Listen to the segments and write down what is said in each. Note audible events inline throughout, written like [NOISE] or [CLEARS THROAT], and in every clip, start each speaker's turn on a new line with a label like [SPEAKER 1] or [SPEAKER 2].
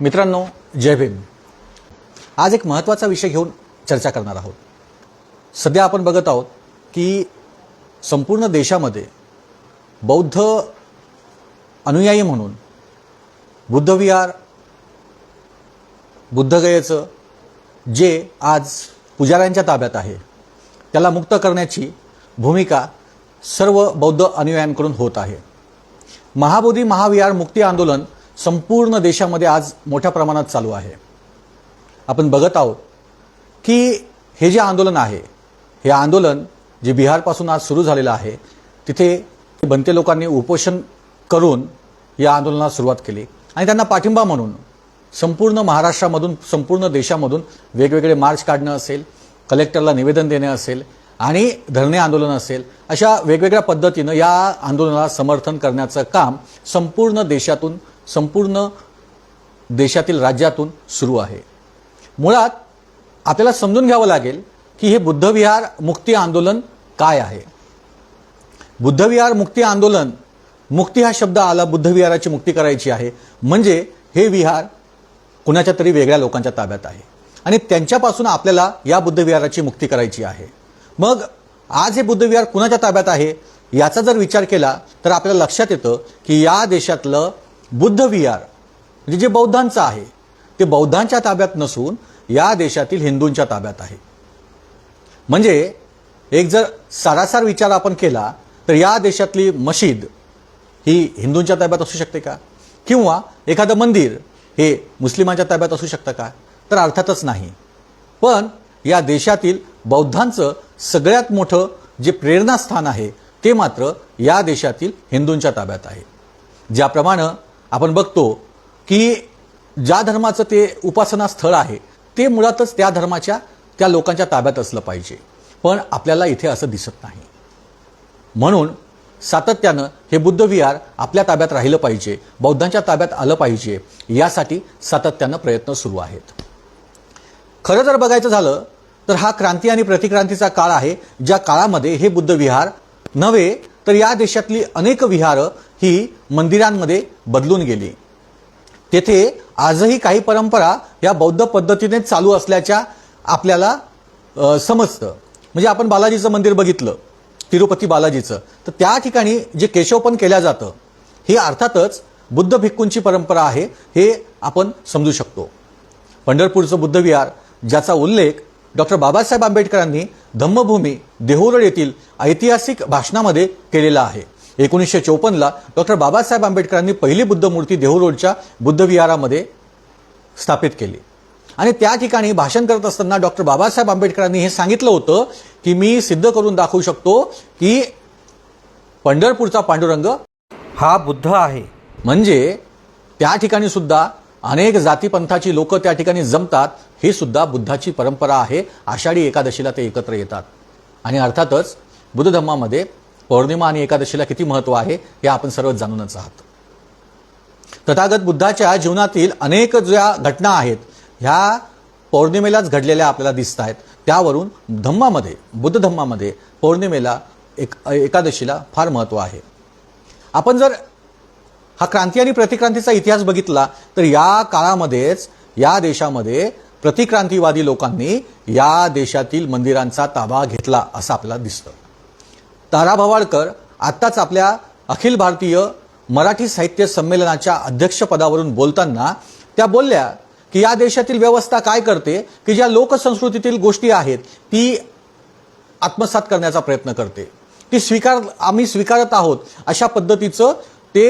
[SPEAKER 1] मित्रांनो जय भीम. आज एक महत्त्वाचा विषय घेऊन चर्चा करणार आहोत. सध्या आपण बघत आहोत की संपूर्ण देशामध्ये बौद्ध अनुयायी म्हणून बुद्धविहार बुद्धगयेचं जे आज पुजाऱ्यांच्या ताब्यात आहे त्याला मुक्त करण्याची भूमिका सर्व बौद्ध अनुयायांकडून होत आहे. महाबोधी महाविहार मुक्ती आंदोलन संपूर्ण देशामध्ये आज मोठ्या प्रमाणात चालू आहे. आपण बघत आहोत की हे जे आंदोलन आहे हे आंदोलन जे बिहारपासून आज सुरू झालेलं आहे तिथे बनते लोकांनी उपोषण करून या आंदोलनाला सुरुवात केली. आणि त्यांना पाठिंबा म्हणून संपूर्ण महाराष्ट्रामधून संपूर्ण देशामधून वेगवेगळे मार्च काढणं असेल कलेक्टरला निवेदन देणे असेल आणि धरणे आंदोलन असेल अशा वेगवेगळ्या पद्धतीनं या आंदोलनाला समर्थन करण्याचं काम संपूर्ण देशातून संपूर्ण देशातील राज्यातून सुरू आहे. मुळात आपल्याला समजून घ्यावं लागेल की हे बुद्धविहार मुक्ती आंदोलन काय आहे. बुद्धविहार मुक्ती आंदोलन मुक्ती हा शब्द आला बुद्धविहाराची मुक्ती करायची आहे. म्हणजे हे विहार कुणाच्या तरी वेगळ्या लोकांच्या ताब्यात आहे. आणि त्यांच्यापासून आपल्याला या बुद्धविहाराची मुक्ती करायची आहे. मग आज हे बुद्धविहार कुणाच्या ताब्यात आहे? याचा जर विचार केला तर आपल्याला लक्षात येतं की या देशातलं बुद्ध विहार म्हणजे जे बौद्धांचं आहे ते बौद्धांच्या ताब्यात नसून या देशातील हिंदूंच्या ताब्यात आहे. म्हणजे एक जर सारासार विचार आपण केला तर या देशातली मशीद ही हिंदूंच्या ताब्यात असू शकते का? किंवा एखादं मंदिर हे मुस्लिमांच्या ताब्यात असू शकतं का? तर अर्थातच नाही. पण या देशातील बौद्धांचं सगळ्यात मोठं जे प्रेरणास्थान आहे ते मात्र या देशातील हिंदूंच्या ताब्यात आहे. ज्याप्रमाणे आपण बघतो की ज्या धर्माचं ते उपासना स्थळ आहे ते मुळातच त्या धर्माच्या त्या लोकांच्या ताब्यात असलं पाहिजे. पण आपल्याला इथे असं दिसत नाही. म्हणून सातत्यानं हे बुद्धविहार आपल्या ताब्यात राहिलं पाहिजे बौद्धांच्या ताब्यात आलं पाहिजे यासाठी सातत्यानं प्रयत्न सुरू आहेत. खरं जर बघायचं झालं तर हा क्रांती आणि प्रतिक्रांतीचा काळ आहे ज्या काळामध्ये हे बुद्धविहार नव्हे तर या देशातली अनेक विहारं ही मंदिरांमध्ये बदलून गेली. तेथे आजही काही परंपरा या बौद्ध पद्धतीने चालू असल्याच्या आपल्याला समजतं. म्हणजे आपण बालाजीचं मंदिर बघितलं तिरुपती बालाजीचं. तर त्या ठिकाणी जे केशवपण केल्या जातं ही अर्थातच बुद्ध भिक्खूंची परंपरा आहे हे आपण समजू शकतो. पंढरपूरचं बुद्धविहार ज्याचा उल्लेख डॉक्टर बाबासाहेब आंबेडकरांनी धम्मभूमी देहुरड येथील ऐतिहासिक भाषणामध्ये केलेला आहे. एकोणीसशे चौपन्नला डॉक्टर बाबासाहेब आंबेडकरांनी पहिली बुद्ध मूर्ती देहुरोडच्या बुद्धविहारामध्ये स्थापित केली. आणि त्या ठिकाणी भाषण करत असताना डॉक्टर बाबासाहेब आंबेडकरांनी हे सांगितलं होतं की मी सिद्ध करून दाखवू शकतो की पंढरपूरचा पांडुरंग
[SPEAKER 2] हा बुद्ध आहे.
[SPEAKER 1] म्हणजे त्या ठिकाणी सुद्धा अनेक जातीपंथाची लोक त्या ठिकाणी जमतात ही सुद्धा बुद्धाची परंपरा आहे. आषाढी एकादशीला ते एकत्र येतात. आणि अर्थातच बुद्ध धर्मामध्ये पौर्णिमा आणि एकादशीला किती महत्त्व आहे हे आपण सर्व जाणूनच आहात. तथागत बुद्धाच्या जीवनातील अनेक ज्या घटना आहेत ह्या पौर्णिमेलाच घडलेल्या आपल्याला दिसत आहेत. त्यावरून धम्मामध्ये बुद्ध धम्मामध्ये पौर्णिमेला एक एकादशीला फार महत्त्व आहे. आपण जर हा क्रांती आणि प्रतिक्रांतीचा इतिहास बघितला तर या काळामध्येच या देशामध्ये प्रतिक्रांतीवादी लोकांनी या देशातील मंदिरांचा ताबा घेतला असं आपल्याला दिसतं. तारा भवाडकर आत्ताच आपल्या अखिल भारतीय मराठी साहित्य संमेलनाच्या अध्यक्षपदावरून बोलताना त्या बोलल्या की या देशातील व्यवस्था काय करते की ज्या लोकसंस्कृतीतील गोष्टी आहेत ती आत्मसात करण्याचा प्रयत्न करते. ती स्वीकार आम्ही स्वीकारत आहोत अशा पद्धतीचं ते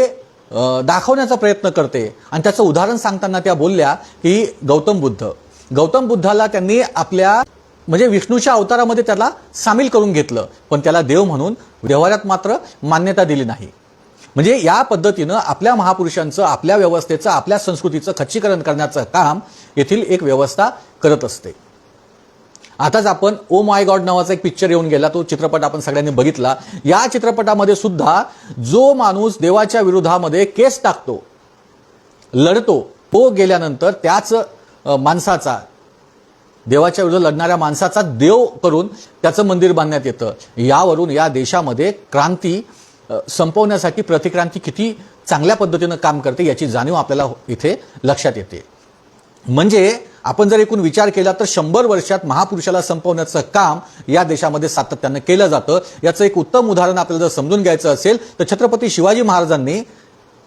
[SPEAKER 1] दाखवण्याचा प्रयत्न करते. आणि त्याचं उदाहरण सांगताना त्या बोलल्या की गौतम बुद्ध. गौतम बुद्धाला त्यांनी आपल्या म्हणजे विष्णूच्या अवतारामध्ये त्याला सामील करून घेतलं. पण त्याला देव म्हणून व्यवहारात मात्र मान्यता दिली नाही. म्हणजे या पद्धतीनं आपल्या महापुरुषांचं आपल्या व्यवस्थेचं आपल्या संस्कृतीचं खच्चीकरण करण्याचं काम येथील एक व्यवस्था करत असते. आताच आपण ओ माय गॉड नावाचा एक पिक्चर येऊन गेला तो चित्रपट आपण सगळ्यांनी बघितला. या चित्रपटामध्ये सुद्धा जो माणूस देवाच्या विरोधामध्ये केस टाकतो लढतो तो गेल्यानंतर त्याच माणसाचा देवाच्या विरुद्ध लढणाऱ्या माणसाचा देव करून त्याचं मंदिर बांधण्यात येतं. यावरून या देशामध्ये क्रांती संपवण्यासाठी प्रतिक्रांती किती चांगल्या पद्धतीनं काम करते याची जाणीव आपल्याला इथे लक्षात येते. म्हणजे आपण जर एकूण विचार केला तर शंभर वर्षात महापुरुषाला संपवण्याचं काम या देशामध्ये सातत्यानं केलं जातं. याचं एक उत्तम उदाहरण आपल्याला जर समजून घ्यायचं असेल तर छत्रपती शिवाजी महाराजांनी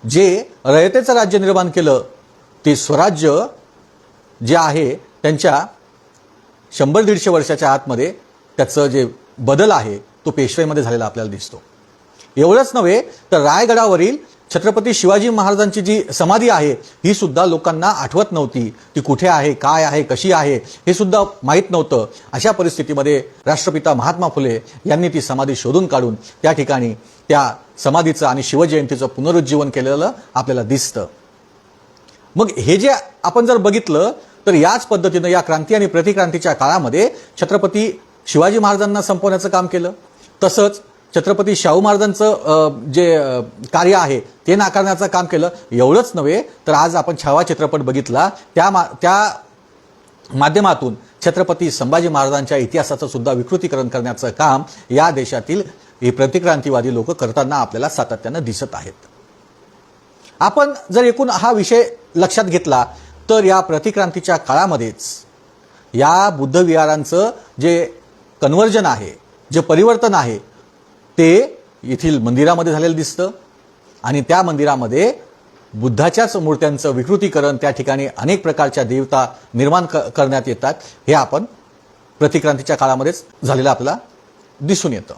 [SPEAKER 1] जे रयतेचं राज्य निर्माण केलं ते स्वराज्य जे आहे त्यांच्या शंभर दीडशे वर्षाच्या आतमध्ये त्याचं जे बदल आहे तो पेशवाईमध्ये झालेला आपल्याला दिसतो. एवढंच नव्हे तर रायगडावरील छत्रपती शिवाजी महाराजांची जी समाधी आहे ही सुद्धा लोकांना आठवत नव्हती. ती कुठे आहे काय आहे कशी आहे हे सुद्धा माहीत नव्हतं. अशा परिस्थितीमध्ये राष्ट्रपिता महात्मा फुले यांनी ती समाधी शोधून काढून त्या ठिकाणी त्या समाधीचं आणि शिवजयंतीचं पुनरुज्जीवन केलेलं आपल्याला दिसतं. मग हे जे आपण जर बघितलं तर याच पद्धतीनं या क्रांती आणि प्रतिक्रांतीच्या काळामध्ये छत्रपती शिवाजी महाराजांना संपवण्याचं काम केलं. तसंच छत्रपती शाहू महाराजांचं जे कार्य आहे ते नाकारण्याचं काम केलं. एवढंच नव्हे तर आज आपण छावा चित्रपट बघितला. त्या मा त्या माध्यमातून छत्रपती संभाजी महाराजांच्या इतिहासाचं सुद्धा विकृतीकरण करण्याचं काम या देशातील हे प्रतिक्रांतीवादी लोक करताना आपल्याला सातत्यानं दिसत आहेत. आपण जर एकूण हा विषय लक्षात घेतला तर या प्रतिक्रांतीच्या काळामध्येच. या बुद्धविहारांचं जे कन्वर्जन आहे जे परिवर्तन आहे ते येथील मंदिरामध्ये झालेलं दिसतं. आणि त्या मंदिरामध्ये बुद्धाच्याच मूर्त्यांचं विकृतीकरण त्या ठिकाणी अनेक प्रकारच्या देवता निर्माण क करण्यात येतात. हे आपण प्रतिक्रांतीच्या काळामध्येच झालेलं आपल्याला दिसून येतं.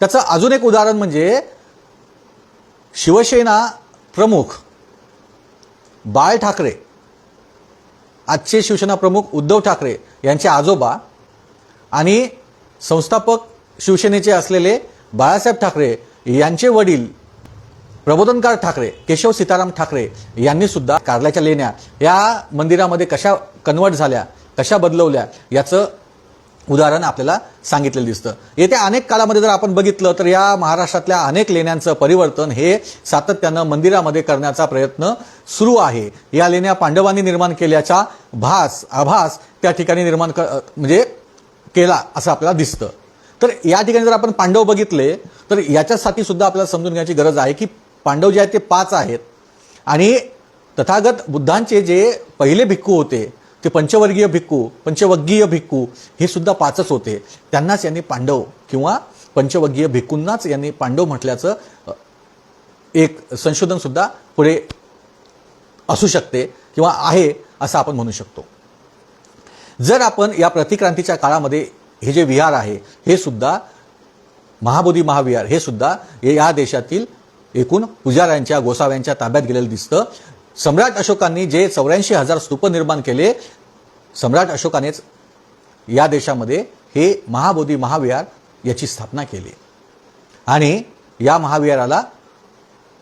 [SPEAKER 1] त्याचं अजून एक उदाहरण म्हणजे शिवसेना प्रमुख बाळ ठाकरे आजचे शिवसेना प्रमुख उद्धव ठाकरे यांचे आजोबा आणि संस्थापक शिवसेनेचे असलेले बाळासाहेब ठाकरे यांचे वडील प्रबोधनकार ठाकरे केशव सीताराम ठाकरे यांनी सुद्धा कारल्याच्या लेण्या या मंदिरामध्ये कशा कन्वर्ट झाल्या कशा बदलवल्या याचं उदाहरण आपल्याला सांगितलेलं दिसतं. येत्या अनेक काळामध्ये जर आपण बघितलं तर या महाराष्ट्रातल्या अनेक लेण्यांचं परिवर्तन हे सातत्यानं मंदिरामध्ये करण्याचा प्रयत्न सुरू आहे. या लेण्या पांडवांनी निर्माण केल्याचा भास आभास त्या ठिकाणी निर्माण क म्हणजे केला असं आपल्याला दिसतं. तर या ठिकाणी जर आपण पांडव बघितले तर याच्यासाठी सुद्धा आपल्याला समजून घ्यायची गरज आहे की पांडव जे आहेत ते पाच आहेत. आणि तथागत बुद्धांचे जे पहिले भिक्खू होते ते पंचवर्गीय भिक्खू पंचवग्गीय भिक्खू हे सुद्धा पाचच होते. त्यांनाच यांनी पांडव किंवा पंचवग्गीय भिक्खूंनाच यांनी पांडव म्हटल्याचं एक संशोधन सुद्धा पुढे असू शकते किंवा आहे असं आपण म्हणू शकतो. जर आपण या प्रतिक्रांतीच्या काळामध्ये हे जे विहार आहे हे सुद्धा महाबोधी महाविहार हे सुद्धा हे या देशातील एकूण पुजाऱ्यांच्या गोसाव्यांच्या ताब्यात गेलेलं दिसतं. सम्राट अशोकांनी जे चौऱ्याऐंशी हजार स्तूप निर्माण केले सम्राट अशोकानेच या देशामध्ये हे महाबोधी महाविहार याची स्थापना केली. आणि या महाविहाराला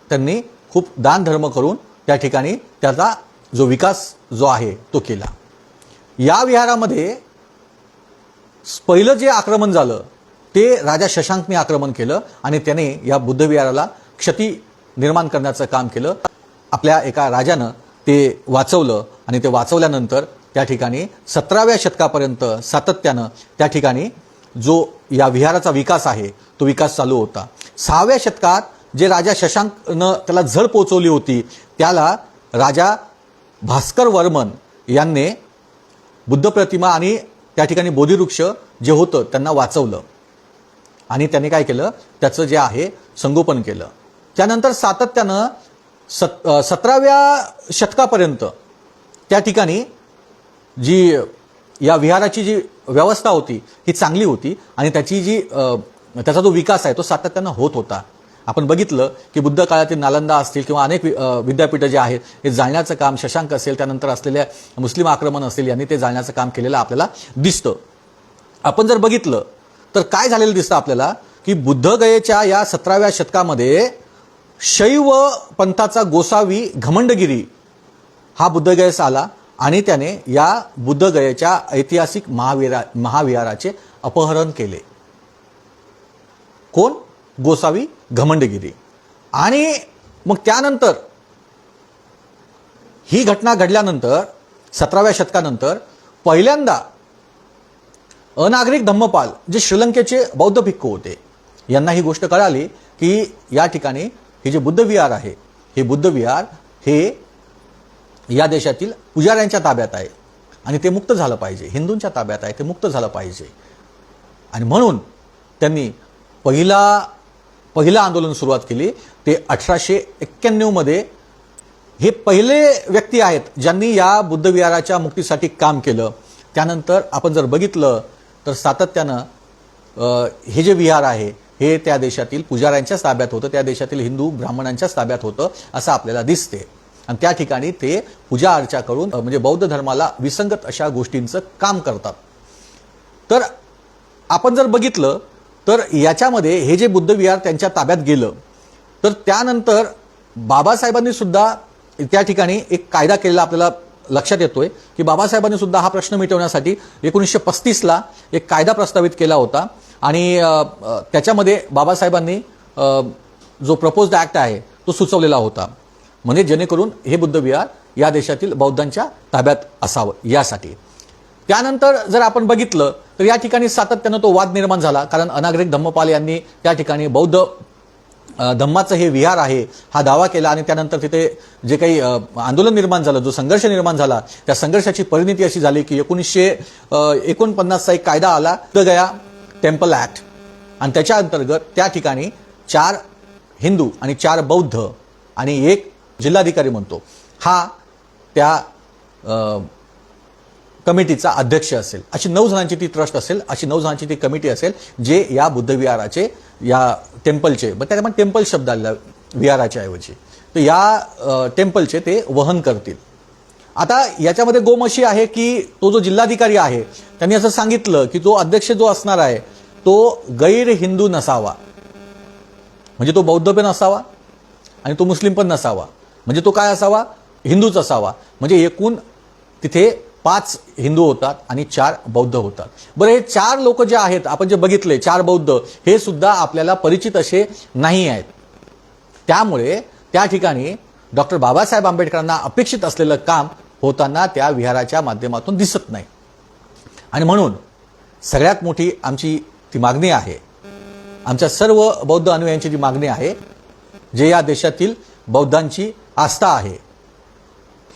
[SPEAKER 1] त्यांनी खूप दानधर्म करून त्या ठिकाणी त्याचा जो विकास जो आहे तो केला. या विहारामध्ये पहिलं जे आक्रमण झालं ते राजा शशांकने आक्रमण केलं आणि त्याने या बुद्धविहाराला क्षती निर्माण करण्याचं काम केलं. आपल्या एका राजानं ते वाचवलं आणि ते वाचवल्यानंतर त्या ठिकाणी सतराव्या शतकापर्यंत सातत्यानं त्या ठिकाणी जो या विहाराचा विकास आहे तो विकास चालू होता. सहाव्या शतकात जे राजा शशांकनं त्याला झळ पोचवली होती त्याला राजा भास्कर वर्मन यांनी बुद्ध प्रतिमा आणि त्या ठिकाणी बोधिवृक्ष जे होतं त्यांना वाचवलं. आणि त्याने काय केलं? त्याचं जे आहे संगोपन केलं. त्यानंतर सातत्यानं सत सतराव्या शतकापर्यंत त्या ठिकाणी जी या विहाराची जी व्यवस्था होती ही चांगली होती आणि त्याची जी त्याचा जो विकास आहे तो सातत्यानं होत होता. आपण बघितलं की बुद्ध काळातील नालंदा असतील किंवा अनेक विद्यापीठं जे आहेत हे जाळण्याचं काम शशांक असेल त्यानंतर असलेल्या मुस्लिम आक्रमण असेल यांनी ते जाळण्याचं काम केलेलं आपल्याला दिसतं. आपण जर बघितलं तर काय झालेलं दिसतं आपल्याला? की बुद्धगयेच्या या सतराव्या शतकामध्ये शैव पंथाचा गोसावी घमंडगिरी हा बुद्धगयेस आला आणि त्याने या बुद्धगयेच्या ऐतिहासिक महाविरा महाविहाराचे अपहरण केले. कोण? गोसावी घमंडगिरी. आणि मग त्यानंतर ही घटना घडल्यानंतर सतराव्या शतकानंतर पहिल्यांदा अनागरिक धम्मपाल जे श्रीलंकेचे बौद्ध भिक्खू होते यांना ही गोष्ट कळाली की या ठिकाणी हे जे बुद्धविहार आहे हे बुद्धविहार हे या देशातील पुजाऱ्यांच्या ताब्यात आहे. आणि ते मुक्त झालं पाहिजे हिंदूंच्या ताब्यात आहे ते मुक्त झालं पाहिजे. आणि म्हणून त्यांनी पहिला पहिलं आंदोलन सुरुवात केली ते अठराशे एक्क्याण्णवमध्ये हे पहिले व्यक्ती आहेत ज्यांनी या बुद्धविहाराच्या मुक्तीसाठी काम केलं. त्यानंतर आपण जर बघितलं तर सातत्यानं हे जे विहार आहे हे त्या देशातील पुजाऱ्यांच्याच ताब्यात होतं त्या देशातील हिंदू ब्राह्मणांच्याच ताब्यात होतं असं आपल्याला दिसते. आणि त्या ठिकाणी ते पूजा अर्चा करून म्हणजे बौद्ध धर्माला विसंगत अशा गोष्टींचं काम करतात. तर आपण जर बघितलं तर याच्यामध्ये हे जे बुद्धविहार त्यांच्या ताब्यात गेलं तर त्यानंतर बाबासाहेबांनी सुद्धा त्या ठिकाणी एक कायदा केलेला आपल्याला लक्षात येतोय की बाबासाहेबांनी सुद्धा हा प्रश्न मिटवण्यासाठी एकोणीसशे पस्तीसला एक कायदा प्रस्तावित केला होता. आणि त्याच्यामध्ये बाबासाहेबांनी जो प्रपोज्ड ॲक्ट आहे तो सुचवलेला होता. म्हणजे जेणेकरून हे बुद्धविहार या देशातील बौद्धांच्या ताब्यात असावं यासाठी. त्यानंतर जर आपण बघितलं तर या ठिकाणी सातत्यानं तो वाद निर्माण झाला. कारण अनागरिक धम्मपाल यांनी त्या ठिकाणी बौद्ध धम्माचं हे विहार आहे हा दावा केला आणि त्यानंतर तिथे जे काही आंदोलन निर्माण झालं जो संघर्ष निर्माण झाला त्या संघर्षाची परिणिती अशी झाली की एकोणीसशे एकोणपन्नासचा एक कायदा आला द गया टेम्पल ॲक्ट आणि त्याच्या अंतर्गत त्या ठिकाणी चार हिंदू आणि चार बौद्ध आणि एक जिल्हाधिकारी म्हणतो. हा त्या कमिटीचा अध्यक्ष असेल अशी नऊ जणांची ती ट्रस्ट असेल अशी नऊ जणांची ती कमिटी असेल जे या बुद्धविहाराचे या टेम्पलचे मग त्याच्यामध्ये टेम्पल शब्द आलेला विहाराच्या ऐवजी. तर या टेम्पलचे ते वहन करतील. आता याच्यामध्ये गोम अशी आहे की तो जो जिल्हाधिकारी आहे त्यांनी असं सांगितलं की तो अध्यक्ष जो असणार आहे तो गैर हिंदू नसावा. म्हणजे तो बौद्ध पण असावा आणि तो मुस्लिम पण नसावा. म्हणजे तो काय असावा? हिंदूच असावा. म्हणजे एकूण तिथे पाच हिंदू होतात आणि चार बौद्ध होतात. बरं हे चार लोक जे आहेत आपण जे बघितले चार बौद्ध हे सुद्धा आपल्याला परिचित असे नाही आहेत. त्यामुळे त्या ठिकाणी डॉक्टर बाबासाहेब आंबेडकरांना अपेक्षित असलेलं काम होताना त्या विहाराच्या माध्यमातून दिसत नाही. आणि म्हणून सगळ्यात मोठी आमची ती मागणी आहे. आमच्या सर्व बौद्ध अनुयायांची जी मागणी आहे जे या देशातील बौद्धांची आस्था आहे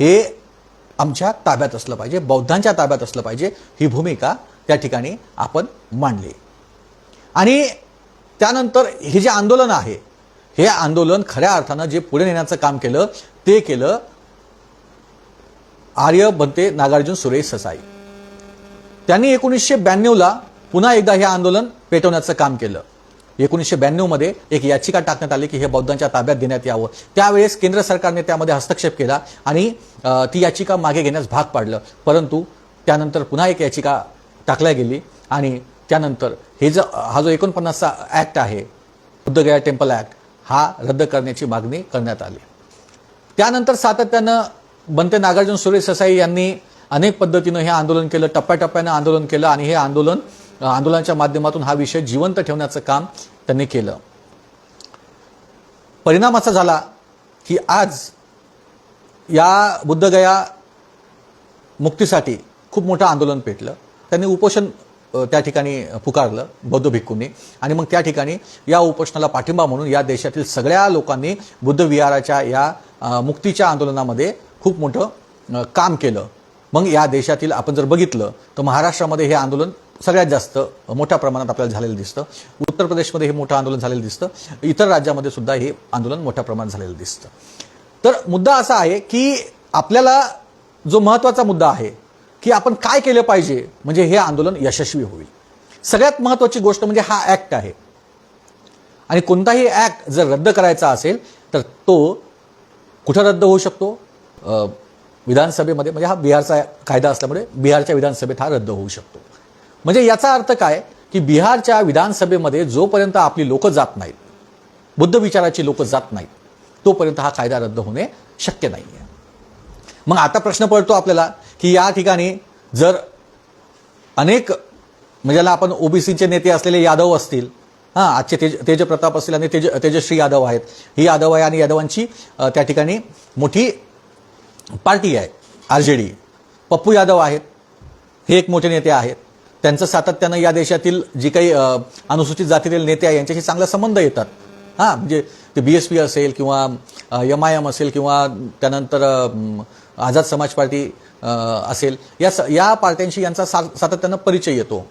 [SPEAKER 1] हे आमच्या ताब्यात असलं पाहिजे बौद्धांच्या ताब्यात असलं पाहिजे ही भूमिका त्या ठिकाणी आपण मांडली. आणि त्यानंतर हे जे आंदोलन आहे हे आंदोलन खऱ्या अर्थानं जे पुढे नेण्याचं काम केलं ते केलं आर्य बनते नागार्जुन सुरेश ससाई. त्यांनी एकोणीसशे ब्याण्णवला पुन्हा एकदा हे आंदोलन पेटवण्याचं काम केलं. एकोणीसशे ब्याण्णवमध्ये एक याचिका टाकण्यात आली की हे बौद्धांच्या ताब्यात देण्यात यावं. त्यावेळेस केंद्र सरकारने त्यामध्ये हस्तक्षेप केला आणि ती याचिका मागे घेण्यास भाग पाडलं. परंतु त्यानंतर पुन्हा एक याचिका टाकल्या गेली आणि त्यानंतर हे जो हा जो एकोणपन्नासचा ॲक्ट आहे बुद्धगया टेम्पल ॲक्ट हा रद्द करण्याची मागणी करण्यात आली. त्यानंतर सातत्यानं बनते नागार्जुन सुरेश ससाई यांनी अनेक पद्धतीनं हे आंदोलन केलं टप्प्याटप्प्यानं आंदोलन केलं आणि हे आंदोलन आंदोलनाच्या माध्यमातून हा विषय जिवंत ठेवण्याचं काम त्यांनी केलं. परिणाम असा झाला की आज या बुद्धगया मुक्तीसाठी खूप मोठं आंदोलन पेटलं. त्यांनी उपोषण त्या ठिकाणी पुकारलं बौद्ध भिक्खूंनी. आणि मग त्या ठिकाणी या उपोषणाला पाठिंबा म्हणून या देशातील सगळ्या लोकांनी बुद्ध विहाराच्या या मुक्तीच्या आंदोलनामध्ये खूप मोठं काम केलं. मग या देशातील आपण जर बघितलं तर महाराष्ट्रामध्ये हे आंदोलन सगळ्यात जास्त मोठ्या प्रमाणात आपल्याला झालेलं दिसतं. उत्तर प्रदेशमध्ये हे मोठं आंदोलन झालेलं दिसतं. इतर राज्यामध्ये सुद्धा हे आंदोलन मोठ्या प्रमाणात झालेलं दिसतं. तर मुद्दा असा आहे की आपल्याला जो महत्त्वाचा मुद्दा आहे की आपण काय केलं पाहिजे म्हणजे हे आंदोलन यशस्वी होईल. सगळ्यात महत्त्वाची गोष्ट म्हणजे हा ॲक्ट आहे. आणि कोणताही ॲक्ट जर रद्द करायचा असेल तर तो कुठं रद्द होऊ शकतो? विधानसभेमध्ये म्हणजे हा बिहारचा कायदा असल्यामुळे बिहारच्या विधानसभेत हा रद्द होऊ शकतो. म्हणजे याचा अर्थ काय? की बिहारच्या विधानसभेमध्ये जोपर्यंत आपली लोक जात नाहीत बुद्ध विचाराची लोक जात नाहीत तोपर्यंत हा कायदा रद्द होणे शक्य नाही आहे मग आता प्रश्न पडतो आपल्याला की या ठिकाणी जर अनेक म्हणजे ज्याला आपण ओबीसीचे नेते असलेले यादव असतील हां आजचे तेज तेजप्रताप असतील आणि तेज तेजश्री यादव आहेत. ही यादव आहे आणि यादवांची त्या ठिकाणी मोठी पार्टी आहे R J D Pappu Yadav आहेत. हे एक मोठे नेते आहेत. त्यांचं सातत्यानं या देशातील जी काही अनुसूचित जातीतील नेते आहे यांच्याशी चांगला संबंध येतात. हां म्हणजे ते बी एस पी असेल किंवा एम आय एम असेल किंवा त्यानंतर आझाद समाज पार्टी असेल या स या पार्ट्यांशी यांचा सा सातत्यानं परिचय येतो.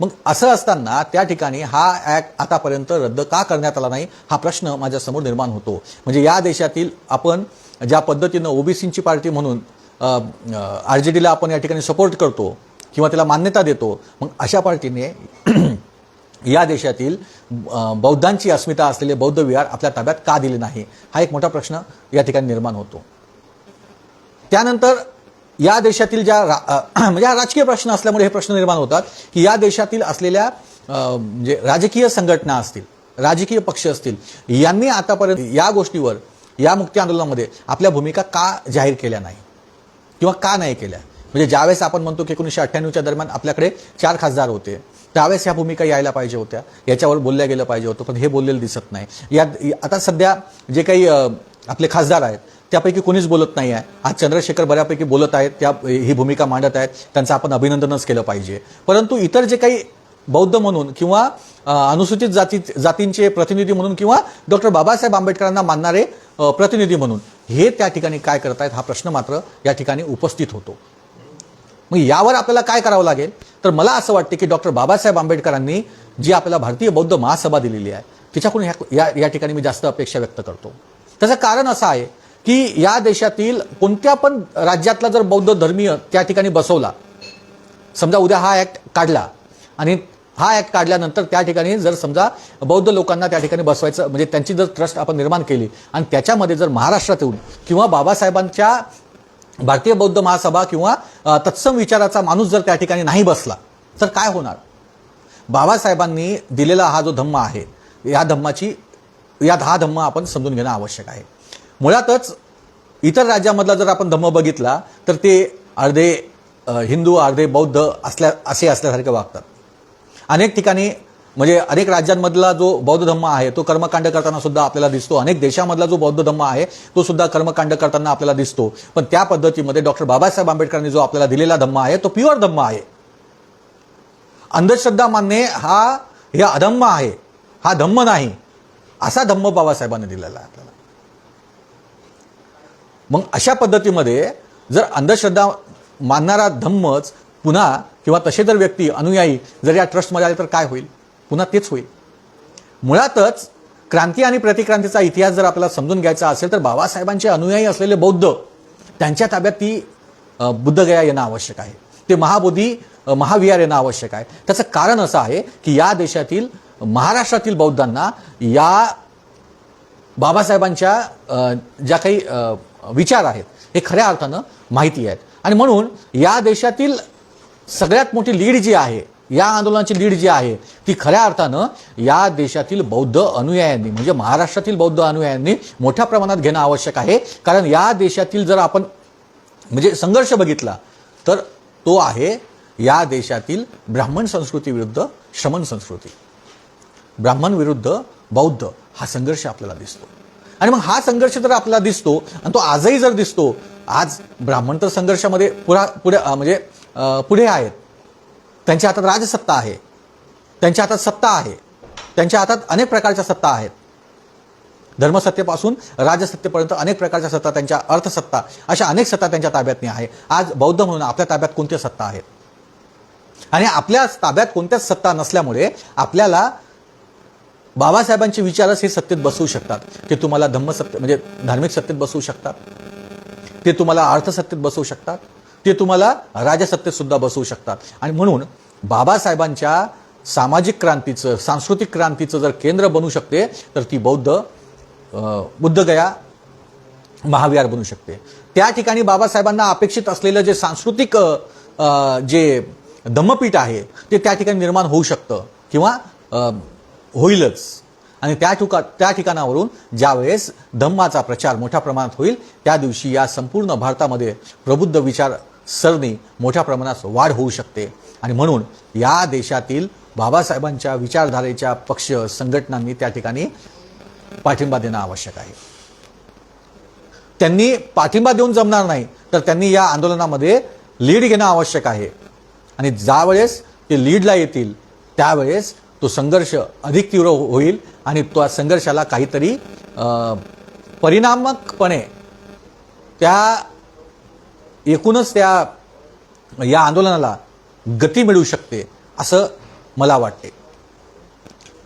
[SPEAKER 1] मग असं असताना त्या ठिकाणी हा ॲक्ट आतापर्यंत रद्द का करण्यात आला नाही हा प्रश्न माझ्यासमोर निर्माण होतो. म्हणजे या देशातील आपण ज्या पद्धतीनं ओबीसींची पार्टी म्हणून आर जे डीला आपण या ठिकाणी सपोर्ट करतो किंवा त्याला मान्यता देतो मग अशा पार्टीने [CLEARS THROAT] या देशातील बौद्धांची अस्मिता असलेले बौद्ध विहार आपल्या ताब्यात का दिले नाही? हा एक मोठा प्रश्न या ठिकाणी निर्माण होतो. त्यानंतर या देशातील ज्या रा- [CLEARS THROAT] म्हणजे हा राजकीय प्रश्न असल्यामुळे हे प्रश्न निर्माण होतात की या देशातील असलेल्या म्हणजे राजकीय संघटना असतील राजकीय पक्ष असतील यांनी आतापर्यंत या गोष्टीवर या मुक्ती आंदोलनामध्ये आपल्या भूमिका का जाहीर केल्या नाही? किंवा का नाही केल्या? म्हणजे ज्यावेळेस आपण म्हणतो की एकोणीसशे अठ्ठ्याण्णवच्या दरम्यान आपल्याकडे चार खासदार होते त्यावेळेस ह्या भूमिका यायला पाहिजे होत्या. याच्यावर बोलल्या गेलं पाहिजे होतं पण हे बोललेलं दिसत नाही. यात आता सध्या जे काही आपले खासदार आहेत त्यापैकी कोणीच बोलत नाही आहे. आज चंद्रशेखर बऱ्यापैकी बोलत आहेत त्या ही भूमिका मांडत आहेत त्यांचं आपण अभिनंदनच केलं पाहिजे. परंतु इतर जे काही बौद्ध म्हणून किंवा अनुसूचित जाती जातींचे प्रतिनिधी म्हणून किंवा डॉक्टर बाबासाहेब आंबेडकरांना मानणारे प्रतिनिधी म्हणून हे त्या ठिकाणी काय करतायत हा प्रश्न मात्र या ठिकाणी उपस्थित होतो. मग यावर आपल्याला काय करावं लागेल? तर मला असं वाटते की डॉक्टर बाबासाहेब आंबेडकरांनी जी आपल्याला भारतीय बौद्ध महासभा दिलेली आहे तिच्याकडून ह्या या या ठिकाणी मी जास्त अपेक्षा व्यक्त करतो. त्याचं कारण असं आहे की या देशातील कोणत्या पण राज्यातला जर बौद्ध धर्मीय त्या ठिकाणी बसवला समजा उद्या हा ॲक्ट काढला आणि हा ॲक्ट काढल्यानंतर त्या ठिकाणी जर समजा बौद्ध लोकांना त्या ठिकाणी बसवायचं म्हणजे त्यांची जर ट्रस्ट आपण निर्माण केली आणि त्याच्यामध्ये जर महाराष्ट्रात येऊन किंवा बाबासाहेबांच्या भारतीय बौद्ध महासभा किंवा तत्सम विचाराचा माणूस जर त्या ठिकाणी नाही बसला तर काय होणार? बाबासाहेबांनी दिलेला हा जो धम्म आहे या धम्माची यात हा धम्म आपण समजून घेणं आवश्यक आहे. मुळातच इतर राज्यामधला जर आपण धम्म बघितला तर ते अर्धे हिंदू अर्धे बौद्ध असल्या असे असल्यासारखे वागतात. अनेक ठिकाणी म्हणजे अनेक राज्यांमधला जो बौद्ध धम्म आहे तो कर्मकांड करताना सुद्धा आपल्याला दिसतो. अनेक देशामधला जो बौद्ध धम्म आहे तो सुद्धा कर्मकांड करताना आपल्याला दिसतो. पण त्या पद्धतीमध्ये डॉक्टर बाबासाहेब आंबेडकरांनी जो आपल्याला दिलेला धम्म आहे तो प्युअर धम्म आहे. अंधश्रद्धा मानणे हा हे अधम्म आहे. हा धम्म नाही. असा धम्म बाबासाहेबांनी दिलेला आहे आपल्याला. मग अशा पद्धतीमध्ये जर अंधश्रद्धा मानणारा धम्मच पुन्हा किंवा तसे जर व्यक्ती अनुयायी जर या ट्रस्टमध्ये आले तर काय होईल? पुन्हा तेच होईल. मुळातच क्रांती आणि प्रतिक्रांतीचा इतिहास जर आपल्याला समजून घ्यायचा असेल तर बाबासाहेबांचे अनुयायी असलेले बौद्ध त्यांच्या ताब्यात ती बुद्धगया येणं आवश्यक आहे. ते महाबोधी महाविहार येणं आवश्यक आहे. त्याचं कारण असं आहे की या देशातील महाराष्ट्रातील बौद्धांना या बाबासाहेबांच्या ज्या काही विचार आहेत हे खऱ्या अर्थानं माहिती आहेत. आणि म्हणून या देशातील सगळ्यात मोठी लीड जी आहे या आंदोलनाची लीड जी आहे ती खऱ्या अर्थानं या देशातील बौद्ध अनुयायांनी म्हणजे महाराष्ट्रातील बौद्ध अनुयायांनी मोठ्या प्रमाणात घेणं आवश्यक आहे. कारण या देशातील जर आपण म्हणजे संघर्ष बघितला तर तो आहे या देशातील ब्राह्मण संस्कृती विरुद्ध श्रमण संस्कृती. ब्राह्मण विरुद्ध बौद्ध हा संघर्ष आपल्याला दिसतो. आणि मग हा संघर्ष जर आपल्याला दिसतो आणि तो आजही जर दिसतो आज ब्राह्मण तर संघर्षामध्ये पुरा पुढे म्हणजे पुढे आहेत. त्यांच्या हातात राजसत्ता आहे. त्यांच्या हातात सत्ता आहे. त्यांच्या हातात अनेक प्रकारच्या सत्ता आहेत. धर्मसत्तेपासून राजसत्तेपर्यंत अनेक प्रकारच्या सत्ता त्यांच्या अर्थसत्ता अशा अनेक सत्ता त्यांच्या ताब्यातनी आहे आज बौद्ध म्हणून आपल्या ताब्यात कोणत्या सत्ता आहेत? आणि आपल्या ताब्यात कोणत्याच सत्ता नसल्यामुळे आपल्याला बाबासाहेबांचे विचारच हे सत्तेत बसवू शकतात. ते तुम्हाला धम्मसत्ते म्हणजे धार्मिक सत्तेत बसवू शकतात. ते तुम्हाला अर्थसत्तेत बसवू शकतात. ते तुम्हाला राजसत्तेत सुद्धा बसवू शकतात. आणि म्हणून बाबासाहेबांच्या सामाजिक क्रांतीचं सांस्कृतिक क्रांतीचं जर केंद्र बनू शकते तर ती बौद्ध बुद्धगया महाविहार बनू शकते. त्या ठिकाणी बाबासाहेबांना अपेक्षित असलेलं जे सांस्कृतिक जे धम्मपीठ आहे ते त्या ठिकाणी निर्माण होऊ शकतं. किंवा होईलच. आणि त्या ठिका त्या ठिकाणावरून ज्यावेळेस धम्माचा प्रचार मोठ्या प्रमाणात होईल त्या दिवशी या संपूर्ण भारतामध्ये प्रबुद्ध विचार सरणी मोठ्या प्रमाणात वाढ होऊ शकते. आणि म्हणून या देशातील बाबासाहेबांच्या विचारधारेच्या पक्ष संघटनांनी त्या ठिकाणी पाठिंबा देणं आवश्यक आहे. त्यांनी पाठिंबा देऊन जमणार नाही तर त्यांनी या आंदोलनामध्ये लीड घेणं आवश्यक आहे. आणि ज्यावेळेस ते लीडला येतील त्यावेळेस तो संघर्ष अधिक तीव्र होईल आणि त्या संघर्षाला काहीतरी परिणामकपणे त्या एकूणच त्या या आंदोलनाला गती मिळू शकते असं मला वाटते.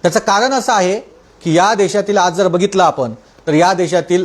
[SPEAKER 1] त्याचं कारण असं आहे की या देशातील आज जर बघितलं आपण तर या देशातील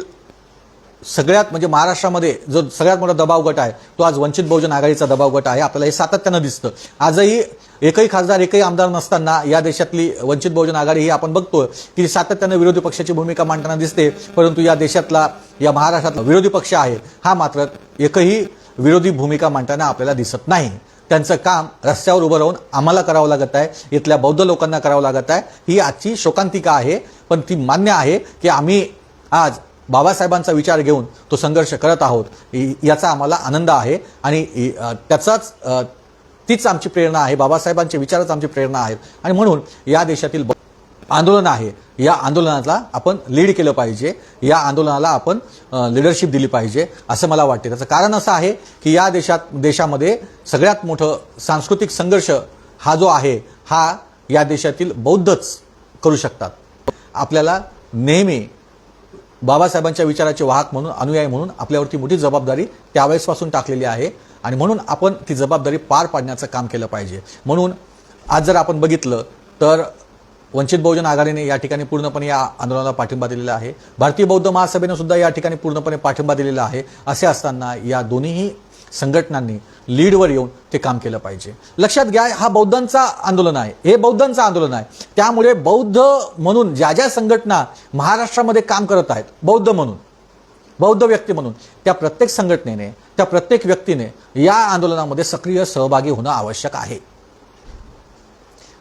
[SPEAKER 1] सगळ्यात म्हणजे महाराष्ट्रामध्ये जो सगळ्यात मोठा दबाव गट आहे तो आज वंचित बहुजन आघाडीचा दबाव गट आहे. आपल्याला हे सातत्यानं दिसतं. आजही एकही खासदार एकही आमदार नसताना या देशातली वंचित बहुजन आघाडी ही आपण बघतोय की सातत्यानं विरोधी पक्षाची भूमिका मांडताना दिसते परंतु या देशातला या महाराष्ट्रातला विरोधी पक्ष आहे हा मात्र एकही विरोधी भूमिका मांडताना आपल्याला दिसत नाही. त्यांचं काम रस्त्यावर उभं राहून आम्हाला करावं लागत आहे इथल्या बौद्ध लोकांना करावं लागत आहे. ही आजची शोकांतिका आहे पण ती मान्य आहे की आम्ही आज बाबासाहेबांचा विचार घेऊन तो संघर्ष करत आहोत. याचा आम्हाला आनंद आहे. आणि त्याचाच तीच आमची प्रेरणा आहे. बाबासाहेबांचे विचारच आमची प्रेरणा आहेत. आणि म्हणून या देशातील आंदोलन आहे. या आंदोलनाला आपण लीड केलं पाहिजे. या आंदोलनाला आपण लिडरशिप दिली पाहिजे असं मला वाटते. त्याचं कारण असं आहे की या देशात देशामध्ये सगळ्यात मोठं सांस्कृतिक संघर्ष हा जो आहे हा या देशातील बौद्धच करू शकतात. आपल्याला नेहमी बाबासाहेबांच्या विचाराचे वाहक म्हणून अनुयायी म्हणून आपल्यावरती मोठी जबाबदारी त्यावेळेसपासून टाकलेली आहे आणि म्हणून आपण ती जबाबदारी पार पाडण्याचं काम केलं पाहिजे. म्हणून आज जर आपण बघितलं तर वंचित बहुजन आघाडीने या ठिकाणी पूर्णपणे या आंदोलनाला पाठिंबा दिलेला आहे. भारतीय बौद्ध महासभेनं सुद्धा या ठिकाणी पूर्णपणे पाठिंबा दिलेला आहे. असे असताना या दोन्हीही संघटनांनी लीडवर येऊन ते काम केलं पाहिजे. लक्षात घ्या हा बौद्धांचा आंदोलन आहे. हे बौद्धांचं आंदोलन आहे. त्यामुळे बौद्ध म्हणून ज्या ज्या संघटना महाराष्ट्रामध्ये काम करत आहेत बौद्ध म्हणून बौद्ध व्यक्ती म्हणून त्या प्रत्येक संघटनेने त्या प्रत्येक व्यक्तीने या आंदोलनामध्ये सक्रिय सहभागी होणं आवश्यक आहे.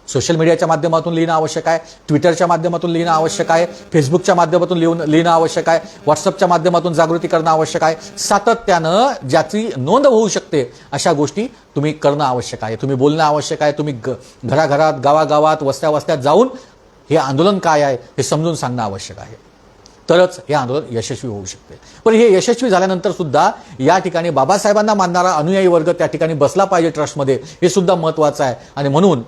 [SPEAKER 1] सोशल मीडियाच्या माध्यमातून लिहिणं आवश्यक आहे ट्विटरच्या माध्यमातून लिहिणं आवश्यक आहे फेसबुकच्या माध्यमातून लिहून लिहिणं आवश्यक आहे व्हॉट्सअपच्या माध्यमातून जागृती करणं आवश्यक आहे. सातत्यानं ज्याची नोंद होऊ शकते अशा गोष्टी तुम्ही करणं आवश्यक आहे. तुम्ही बोलणं आवश्यक आहे तुम्ही ग घराघरात गावागावात वस्त्या वस्त्यात जाऊन हे आंदोलन काय आहे हे समजून सांगणं आवश्यक आहे. तरच हे आंदोलन यशस्वी होऊ शकते. पण हे यशस्वी झाल्यानंतर सुद्धा या ठिकाणी बाबासाहेबांना मानणारा अनुयायी वर्ग त्या ठिकाणी बसला पाहिजे ट्रस्टमध्ये हे सुद्धा महत्त्वाचं आहे. आणि म्हणून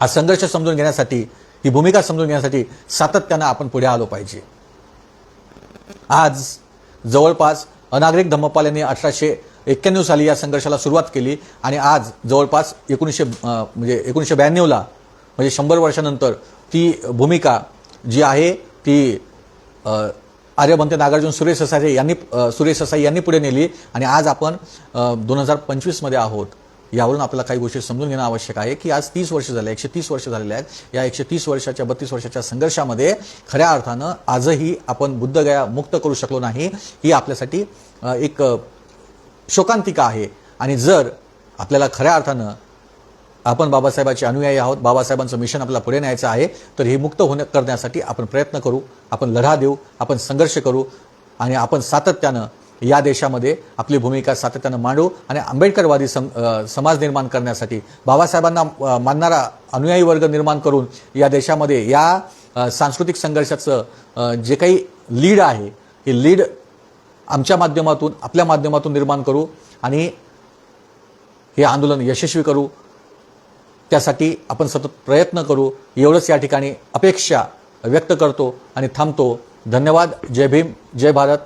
[SPEAKER 1] हा संघर्ष समजून घेण्यासाठी ही भूमिका समजून घेण्यासाठी सातत्यानं आपण पुढे आलो पाहिजे. आज जवळपास अनागरिक धम्मपाल यांनी अठराशे एक्क्याण्णव साली या संघर्षाला सुरुवात केली आणि आज जवळपास एकोणीसशे म्हणजे एकोणीसशे ब्याण्णवला म्हणजे शंभर वर्षानंतर ती भूमिका जी आहे ती आर्यभंत आर्यभंते नागार्जुन सुरेश ससाई यांनी सुरेश ससाई यांनी पुढे नेली आणि आज आपण दोन हजार पंचवीसमध्ये आहोत. यावरून आपल्याला काही गोष्टी समजून घेणं आवश्यक आहे की आज तीस वर्ष झाले एकशे तीस वर्ष झालेले आहेत. या एकशे तीस वर्षाच्या बत्तीस वर्षाच्या संघर्षामध्ये खऱ्या अर्थानं आजही आपण बुद्धगया मुक्त करू शकलो नाही. ही आपल्यासाठी एक शोकांतिका आहे. आणि जर आपल्याला खऱ्या अर्थानं आपण बाबासाहेबांचे अनुयायी आहोत बाबासाहेबांचं मिशन आपल्याला पुढे न्यायचं आहे तर हे मुक्त होण्या करण्यासाठी आपण प्रयत्न करू आपण लढा देऊ आपण संघर्ष करू आणि आपण सातत्यानं या देशामध्ये आपली भूमिका सातत्यानं मांडू आणि आंबेडकरवादी सम समाज निर्माण करण्यासाठी बाबासाहेबांना मानणारा अनुयायी वर्ग निर्माण करून या देशामध्ये या सांस्कृतिक संघर्षाचं जे काही लीड आहे हे लीड आमच्या माध्यमातून आपल्या माध्यमातून निर्माण करू आणि हे आंदोलन यशस्वी करू. त्यासाठी आपण सतत प्रयत्न करू. एवढंच या ठिकाणी अपेक्षा व्यक्त करतो आणि थांबतो. धन्यवाद. जय भीम. जय भारत.